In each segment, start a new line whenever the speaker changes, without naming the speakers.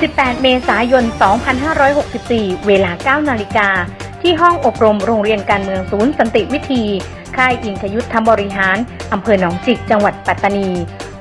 18 เมษายน 2564 เวลา 9 นาฬิกา ที่ห้องอบรมโรงเรียนการเมืองศูนย์สันติวิธี ค่ายอิงคยุทธธรรมบริหาร อำเภอหนองจิก จังหวัดปัตตานี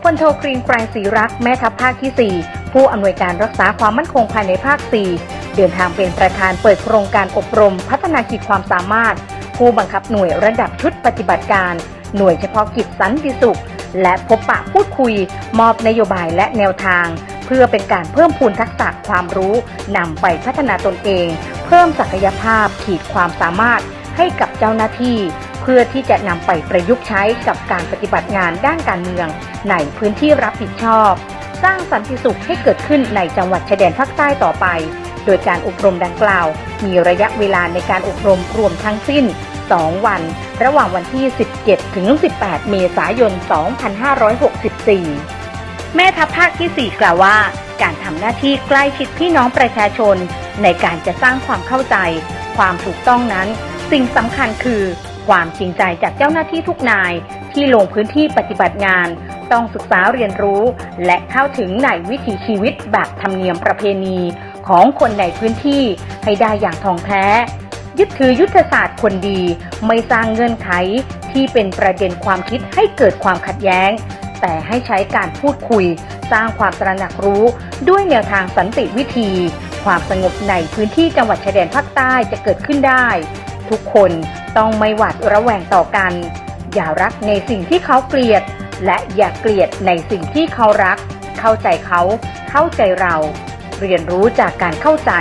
พลโทกรีนไกรศรีรักแม่ทัพภาคที่ 4 ผู้อำนวยการรักษาความมั่นคงภายในภาค 4 เดินทางเป็นประธานเปิดโครงการอบรม พัฒนาขีดความสามารถ ผู้บังคับหน่วยระดับชุดปฏิบัติการ หน่วยเฉพาะกิจสันติสุข และพบปะพูดคุย มอบนโยบายและแนวทาง เพื่อเป็นการเพิ่มพูนทักษะความรู้นำไปพัฒนาตนเอง เพิ่มศักยภาพขีดความสามารถให้กับเจ้าหน้าที่ เพื่อที่จะนำไปประยุกต์ใช้กับการปฏิบัติงานด้านการเมือง ในพื้นที่รับผิดชอบ สร้างสันติสุขให้เกิดขึ้นในจังหวัดชายแดนภาคใต้ต่อไป โดยการอบรมดังกล่าว มีระยะเวลาในการอบรมรวมทั้งสิ้น 2 วัน ระหว่างวันที่ 17 ถึง 18 เมษายน 2564 แม่ทัพภาคที่ 4 กล่าวว่า การทำหน้าที่ใกล้ชิดพี่น้องประชาชน ในการจะสร้างความเข้าใจ ความถูกต้องนั้น สิ่งสำคัญคือ ความจริงใจจากเจ้าหน้าที่ทุกนาย ที่ลงพื้นที่ปฏิบัติงาน ต้องศึกษาเรียนรู้ และเข้าถึงในวิถีชีวิตแบบธรรมเนียมประเพณี ของคนในพื้นที่ให้ได้อย่างทองแท้ ยึดถือยุทธศาสตร์คนดี ไม่สร้างเงื่อนไขที่เป็นประเด็นความคิดให้เกิดความขัดแย้ง แต่ให้ใช้การพูดคุย สร้างความตระหนักรู้ด้วยแนวทางสันติวิธี ความสงบในพื้นที่จังหวัดชายแดนภาคใต้จะเกิดขึ้นได้ ทุกคนต้องไม่หวาดระแวงต่อกัน อย่ารักในสิ่งที่เขาเกลียด และอย่าเกลียดในสิ่งที่เขารัก เข้าใจเขาเข้าใจเรา เรียนรู้จากการเข้าใจ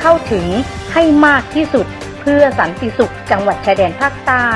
เข้าถึงให้มากที่สุด เพื่อสันติสุขจังหวัดชายแดนภาคใต้